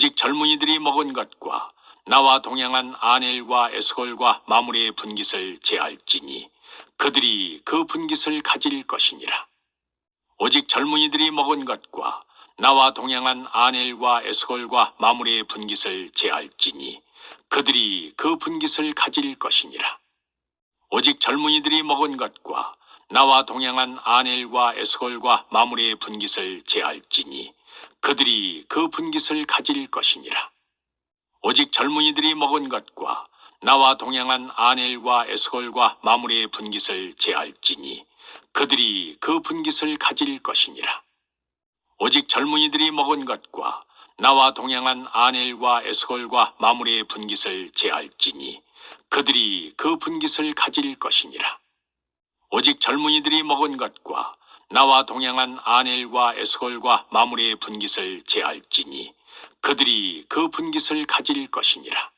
오직 젊은이들이 먹은 것과 나와 동행한 아넬과 에스골과 마무리의 분깃을 제할지니 그들이 그 분깃을 가질 것이니라. 오직 젊은이들이 먹은 것과 나와 동행한 아넬과 에스골과 마무리의 분깃을 제할지니 그들이 그 분깃을 가질 것이니라. 오직 젊은이들이 먹은 것과 나와 동행한 아넬과 에스골과 마무리의 분깃을 제할지니 그들이 그 분깃을 가질 것이니라. 오직 젊은이들이 먹은 것과 나와 동행한 아넬과 에스골과 마무리의 분깃을 제할지니 그들이 그 분깃을 가질 것이니라. 오직 젊은이들이 먹은 것과 나와 동행한 아넬과 에스골과 마무리의 분깃을 제할지니 그들이 그 분깃을 가질 것이니라. 오직 젊은이들이 먹은 것과 나와 동행한 아넬과 에스골과 마무리의 분깃을 제할지니 그들이 그 분깃을 가질 것이니라.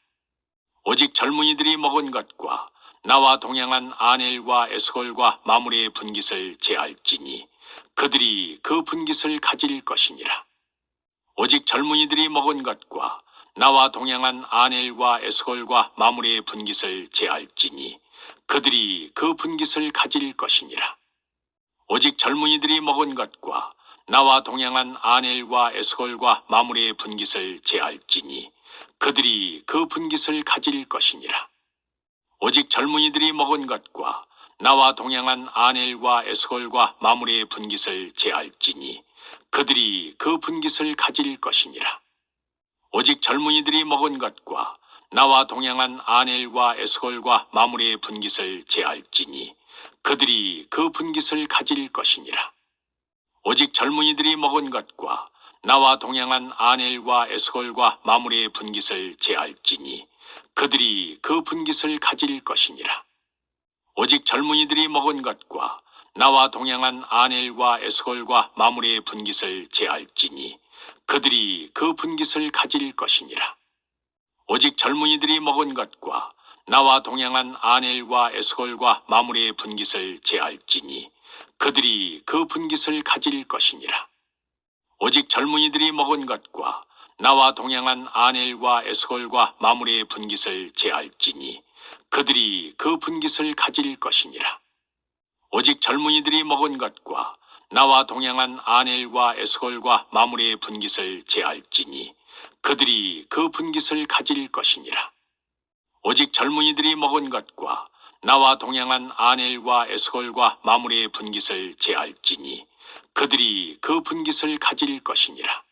오직 젊은이들이 먹은 것과 나와 동행한 아넬과 에스골과 마무리의 분깃을 제할지니 그들이 그 분깃을 가질 것이니라. 오직 젊은이들이 먹은 것과 나와 동행한 아넬과 에스골과 마무리의 분깃을 제할지니 그들이 그 분깃을 가질 것이니라. 오직 젊은이들이 먹은 것과 나와 동행한 아넬과 에스골과 마무리의 분깃을 제할지니 그들이 그 분깃을 가질 것이니라. 오직 젊은이들이 먹은 것과 나와 동행한 아넬과 에스골과 마무리의 분깃을 제할지니 그들이 그 분깃을 가질 것이니라. 오직 젊은이들이 먹은 것과 나와 동행한 아넬과 에스골과 마무리의 분깃을 제할지니 그들이 그 분깃을 가질 것이니라. 오직 젊은이들이 먹은 것과 나와 동행한 아넬과 에스골과 마무리의 분깃을 제할지니 그들이 그 분깃을 가질 것이니라. 오직 젊은이들이 먹은 것과 나와 동행한 아넬과 에스골과 마무리의 분깃을 제할지니 그들이 그 분깃을 가질 것이니라. 오직 젊은이들이 먹은 것과 나와 동행한 아넬과 에스골과 마무리의 분깃을 제할지니 그들이 그 분깃을 가질 것이니라. 오직 젊은이들이 먹은 것과 나와 동행한 아넬과 에스골과 마무리의 분깃을 제할지니 그들이 그 분깃을 가질 것이니라. 오직 젊은이들이 먹은 것과 나와 동행한 아넬과 에스골과 마무리의 분깃을 제할지니 그들이 그 분깃을 가질 것이니라. 오직 젊은이들이 먹은 것과 나와 동행한 아넬과 에스골과 마무리의 분깃을 제할지니 그들이 그 분깃을 가질 것이니라.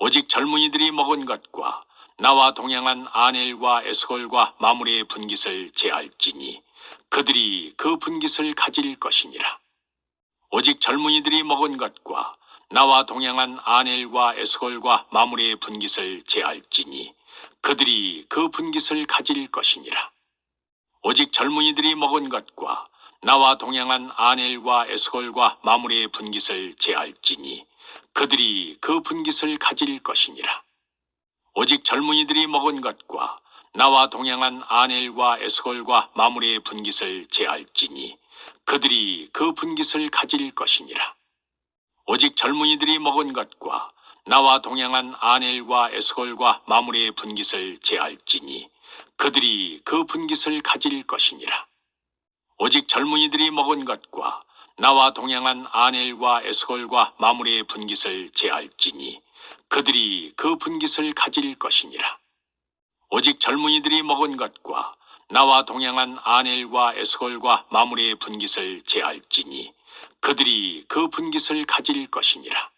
오직 젊은이들이 먹은 것과 나와 동행한 아넬과 에스골과 마무리의 분깃을 제할지니 그들이 그 분깃을 가질 것이니라. 오직 젊은이들이 먹은 것과 나와 동행한 아넬과 에스골과 마무리의 분깃을 제할지니 그들이 그 분깃을 가질 것이니라. 오직 젊은이들이 먹은 것과 나와 동행한 아넬과 에스골과 마무리의 분깃을 제할지니 그들이 그 분깃을 가질 것이니라. 오직 젊은이들이 먹은 것과 나와 동행한 아넬과 에스골과 마무리의 분깃을 제할지니 그들이 그 분깃을 가질 것이니라. 오직 젊은이들이 먹은 것과 나와 동행한 아넬과 에스골과 마무리의 분깃을 제할지니 그들이 그 분깃을 가질 것이니라. 오직 젊은이들이 먹은 것과 나와 동행한 아넬과 에스골과 마무리의 분깃을 제할지니 그들이 그 분깃을 가질 것이니라. 오직 젊은이들이 먹은 것과 나와 동행한 아넬과 에스골과 마무리의 분깃을 제할지니 그들이 그 분깃을 가질 것이니라.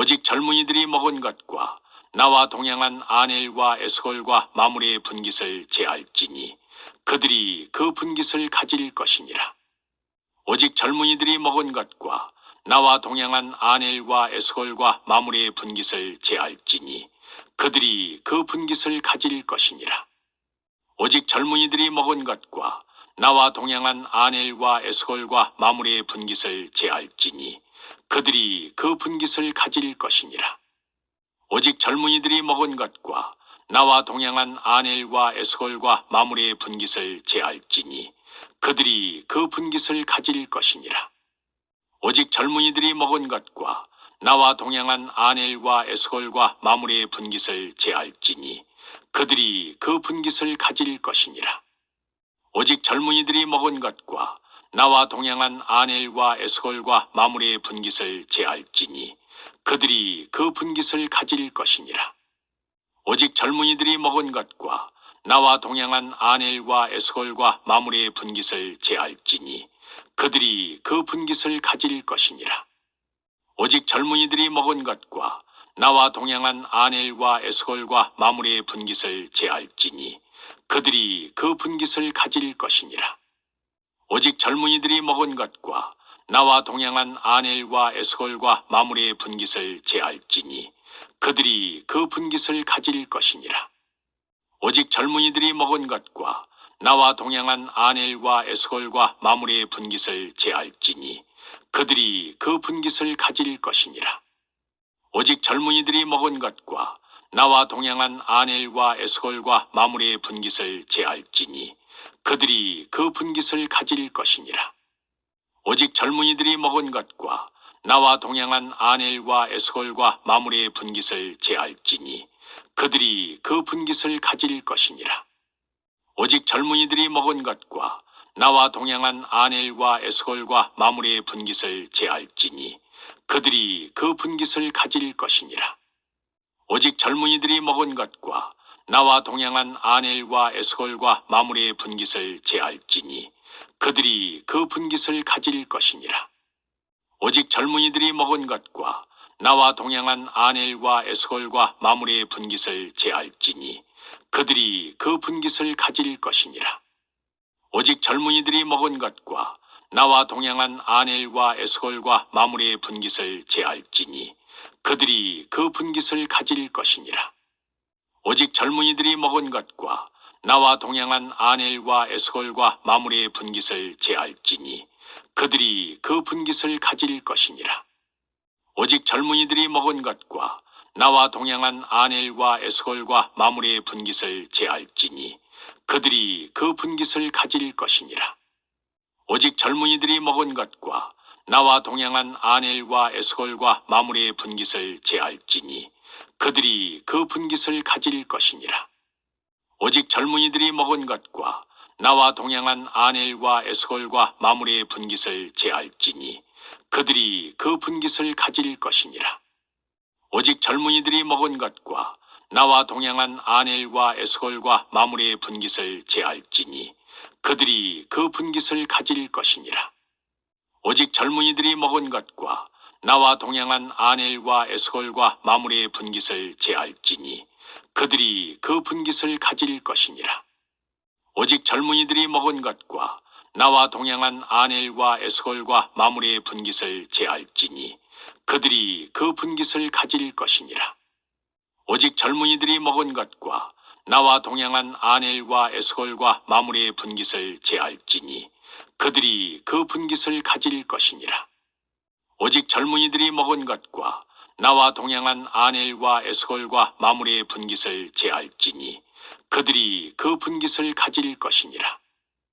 오직 젊은이들이 먹은 것과 나와 동행한 아넬과 에스골과 마무리의 분깃을 제할지니 그들이 그 분깃을 가질 것이니라. 오직 젊은이들이 먹은 것과 나와 동행한 아넬과 에스골과 마무리의 분깃을 제할지니 그들이 그 분깃을 가질 것이니라. 오직 젊은이들이 먹은 것과 나와 동행한 아넬과 에스골과 마무리의 분깃을 제할지니 그들이 그 분깃을 가질 것이니라. 오직 젊은이들이 먹은 것과 나와 동행한 아넬과 에스골과 마무리의 분깃을 제할지니 그들이 그 분깃을 가질 것이니라. 오직 젊은이들이 먹은 것과 나와 동행한 아넬과 에스골과 마무리의 분깃을 제할지니 그들이 그 분깃을 가질 것이니라. 오직 젊은이들이 먹은 것과 나와 동행한 아넬과 에스골과 마무리의 분깃을 제할지니 그들이 그 분깃을 가질 것이니라. 오직 젊은이들이 먹은 것과 나와 동행한 아넬과 에스골과 마무리의 분깃을 제할지니 그들이 그 분깃을 가질 것이니라. 오직 젊은이들이 먹은 것과 나와 동행한 아넬과 에스골과 마무리의 분깃을 제할지니 그들이 그 분깃을 가질 것이니라. 오직 젊은이들이 먹은 것과 나와 동행한 아넬과 에스골과 마무리의 분깃을 제할지니 그들이 그 분깃을 가질 것이니라. 오직 젊은이들이 먹은 것과 나와 동행한 아넬과 에스골과 마무리의 분깃을 제할지니 그들이 그 분깃을 가질 것이니라. 오직 젊은이들이 먹은 것과 나와 동행한 아넬과 에스골과 마무리의 분깃을 제할지니 그들이 그 분깃을 가질 것이니라. 오직 젊은이들이 먹은 것과 나와 동행한 아넬과 에스골과 마무리의 분깃을 제할지니 그들이 그 분깃을 가질 것이니라. 오직 젊은이들이 먹은 것과 나와 동행한 아넬과 에스골과 마무리의 분깃을 제할지니 그들이 그 분깃을 가질 것이니라. 오직 젊은이들이 먹은 것과 나와 동행한 아넬과 에스골과 마무리의 분깃을 제할지니 그들이 그 분깃을 가질 것이니라. 오직 젊은이들이 먹은 것과 나와 동행한 아넬과 에스골과 마무리의 분깃을 제할지니 그들이 그 분깃을 가질 것이니라. 오직 젊은이들이 먹은 것과 나와 동행한 아넬과 에스골과 마무리의 분깃을 제할지니 그들이 그 분깃을 가질 것이니라. 오직 젊은이들이 먹은 것과 나와 동행한 아넬과 에스골과 마무리의 분깃을 제할지니 그들이 그 분깃을 가질 것이니라. 오직 젊은이들이 먹은 것과 나와 동행한 아넬과 에스골과 마무리의 분깃을 제할지니 그들이 그 분깃을 가질 것이니라. 오직 젊은이들이 먹은 것과 나와 동행한 아넬과 에스골과 마무리의 분깃을 제할지니 그들이 그 분깃을 가질 것이니라. 오직 젊은이들이 먹은 것과 나와 동행한 아넬과 에스골과 마무리의 분깃을 제할지니 그들이 그 분깃을 가질 것이니라. 오직 젊은이들이 먹은 것과 나와 동행한 아넬과 에스골과 마무리의 분깃을 제할지니 그들이 그 분깃을 가질 것이니라. 오직 젊은이들이 먹은 것과 나와 동행한 아넬과 에스골과 마무리의 분깃을 제할지니 그들이 그 분깃을 가질 것이니라. 오직 젊은이들이 먹은 것과 나와 동행한 아넬과 에스골과 마무리의 분깃을 제할지니 그들이 그 분깃을 가질 것이니라. 오직 젊은이들이 먹은 것과 나와 동행한 아넬과 에스골과 마무리의 분깃을 제할지니 그들이 그 분깃을 가질 것이니라. 오직 젊은이들이 먹은 것과 나와 동행한 아넬과 에스골과 마무리의 분깃을 제할지니 그들이 그 분깃을 가질 것이니라.